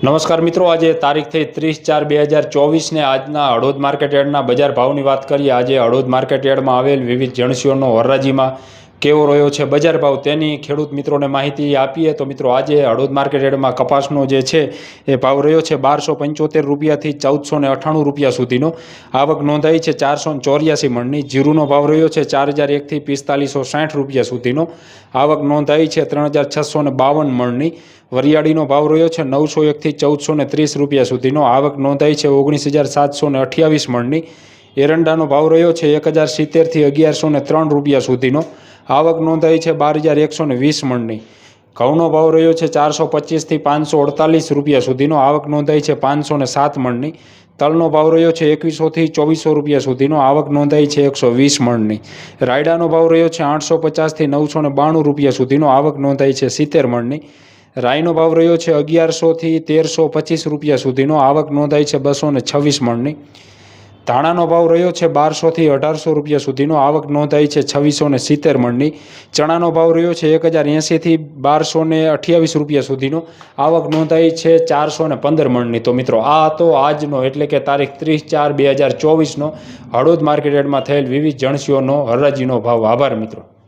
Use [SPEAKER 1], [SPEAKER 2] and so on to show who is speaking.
[SPEAKER 1] નમસ્કાર મિત્રો, આજે તારીખ થઈ ત્રીસ ચાર બે હજાર ચોવીસને આજના હળોદ માર્કેટ યાર્ડના બજાર ભાવની વાત કરીએ. આજે હળોદ માર્કેટ યાર્ડમાં આવેલ વિવિધ જણસીઓનો હરાજીમાં કેવો રહ્યો છે બજાર ભાવ તેની ખેડૂત મિત્રોને માહિતી આપીએ. તો મિત્રો, આજે હળોદ માર્કેટ યાર્ડમાં કપાસનો જે છે એ ભાવ રહ્યો છે બારસો પંચોતેર રૂપિયાથી ચૌદસો ને અઠાણું રૂપિયા સુધીનો. આવક નોંધાઈ છે ચારસો ચોર્યાસી મણની. જીરુનો ભાવ રહ્યો છે ચાર હજાર એકથી પિસ્તાલીસો સાઠ રૂપિયા સુધીનો. આવક નોંધાઈ છે ત્રણ હજાર છસો ને બાવન મણની. વરિયાળીનો ભાવ રહ્યો છે નવસો એકથી ચૌદસો ને ત્રીસ રૂપિયા સુધીનો. આવક નોંધાઈ છે ઓગણીસ હજાર સાતસો ને અઠ્યાવીસ મણની. એરંડાનો ભાવ રહ્યો છે એક હજાર સિત્તેરથી અગિયારસો ને ત્રણ રૂપિયા સુધીનો. આવક નોંધાઈ છે બાર હજાર એકસો ને વીસ મણની. ઘઉંનો ભાવ રહ્યો છે ચારસો પચીસથી પાંચસો અડતાલીસ રૂપિયા સુધીનો. આવક નોંધાઈ છે પાંચસો ને સાત મણની. તલનો ભાવ રહ્યો છે એકવીસોથી ચોવીસો રૂપિયા સુધીનો. આવક નોંધાઈ છે એકસો વીસ મણની. રાયડાનો ભાવ રહ્યો છે આઠસો પચાસથી નવસો ને બાણું રૂપિયા સુધીનો. આવક નોંધાઈ છે સિત્તેર મણની. રાયનો ભાવ રહ્યો છે અગિયારસોથી તેરસો પચીસ રૂપિયા સુધીનો. આવક નોંધાઈ છે બસો ને છવ્વીસ મણની. ધાણાનો ભાવ રહ્યો છે બારસોથી અઢારસો રૂપિયા સુધીનો. આવક નોંધાઈ છે છવ્વીસો ને સિત્તેર મણની. ચણાનો ભાવ રહ્યો છે એક હજાર એંસીથી બારસો ને અઠ્યાવીસ રૂપિયા સુધીનો. આવક નોંધાઈ છે ચારસો ને પંદર મણની. તો મિત્રો, આ હતો આજનો, એટલે કે તારીખ ત્રીસ ચાર બે હજાર ચોવીસનો હળોદ માર્કેટ યાર્ડમાં થયેલ વિવિધ જણસીઓનો હરાજીનો ભાવ. આભાર મિત્રો.